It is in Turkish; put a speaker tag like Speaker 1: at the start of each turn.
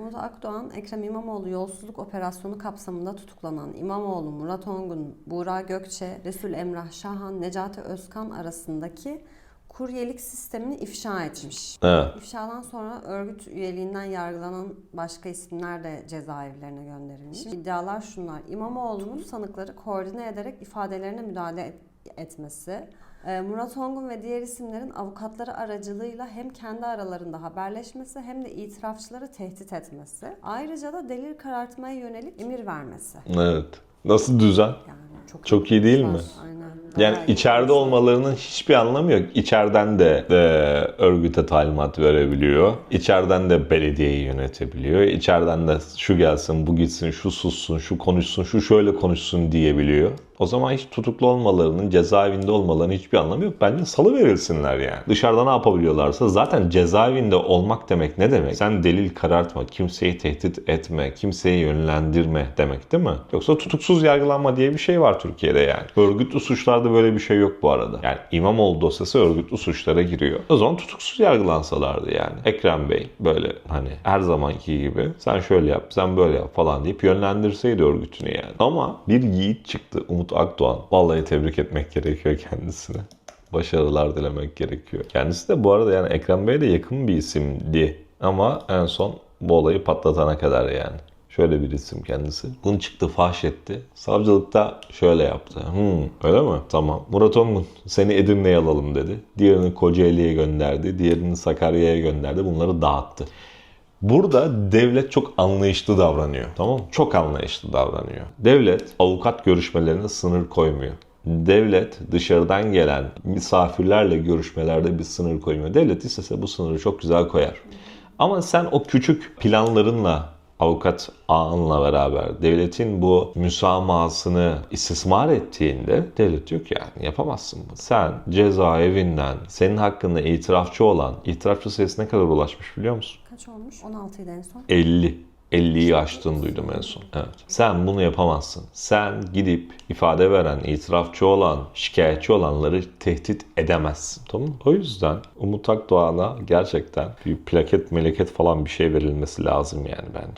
Speaker 1: Umut Akdoğan, Ekrem İmamoğlu yolsuzluk operasyonu kapsamında tutuklanan İmamoğlu, Murat Ongun, Buğra Gökçe, Resul Emrah Şahan, Necati Özkan arasındaki kuryelik sistemini ifşa etmiş.
Speaker 2: Evet.
Speaker 1: İfşadan sonra örgüt üyeliğinden yargılanan başka isimler de cezaevlerine gönderilmiş. İddialar şunlar. İmamoğlu'nun sanıkları koordine ederek ifadelerine müdahale et- etmesi, Murat Ongun ve diğer isimlerin avukatları aracılığıyla hem kendi aralarında haberleşmesi hem de itirafçıları tehdit etmesi. Ayrıca da delil karartmaya yönelik emir vermesi.
Speaker 2: Evet. Nasıl düzen?
Speaker 1: Yani çok,
Speaker 2: Çok iyi değil mi?
Speaker 1: Aynen.
Speaker 2: Yani
Speaker 1: iyi
Speaker 2: içeride olmalarının hiçbir anlamı yok. İçeriden de e, örgüte talimat verebiliyor. İçeriden de belediyeyi yönetebiliyor. İçeriden de şu gelsin, bu gitsin, şu sussun, şu konuşsun, şu şöyle konuşsun diyebiliyor. O zaman hiç tutuklu olmalarının, cezaevinde olmalarının hiçbir anlamı yok. Bence salı verilsinler yani. Dışarıda ne yapabiliyorlarsa zaten cezaevinde olmak demek ne demek? Sen delil karartma, kimseyi tehdit etme, kimseyi yönlendirme demek değil mi? Yoksa tutuksuz yargılanma diye bir şey var Türkiye'de yani. Örgütlü suçlarda böyle bir şey yok bu arada. Yani İmamoğlu dosyası örgütlü suçlara giriyor. O zaman tutuksuz yargılansalardı yani. Ekrem Bey böyle hani her zamanki gibi sen şöyle yap, sen böyle yap falan deyip yönlendirseydi örgütünü yani. Ama bir yiğit çıktı Umut Akdoğan. Vallahi tebrik etmek gerekiyor kendisine başarılar dilemek gerekiyor. Kendisi de bu arada yani Ekrem Bey'e de yakın bir isimdi. Ama en son bu olayı patlatana kadar yani. Şöyle bir isim kendisi. Bunu çıktı fahş etti. Savcılıkta şöyle yaptı. Hmm, öyle mi? Tamam. Murat Ongun seni Edirne'ye alalım dedi. Diğerini Kocaeli'ye gönderdi. Diğerini Sakarya'ya gönderdi. Bunları dağıttı. Burada devlet çok anlayışlı davranıyor. Tamam? Çok anlayışlı davranıyor. Devlet avukat görüşmelerine sınır koymuyor. Devlet dışarıdan gelen misafirlerle görüşmelerde bir sınır koymuyor. Devlet istese bu sınırı çok güzel koyar. Ama sen o küçük planlarınla avukat ağınla beraber devletin bu müsamahasını istismar ettiğinde devlet diyor ki yani yapamazsın bunu. Sen cezaevinden senin hakkında itirafçı olan itirafçı sayısı ne kadar ulaşmış biliyor musun?
Speaker 1: Kaç olmuş? 16 idi en son.
Speaker 2: 50. 50'yi aştığını duydum en son. Evet. Sen bunu yapamazsın. Sen gidip ifade veren, itirafçı olan, şikayetçi olanları tehdit edemezsin. Tamam mı? O yüzden Umut Akdoğan'a gerçekten bir plaket meleket falan bir şey verilmesi lazım yani bence.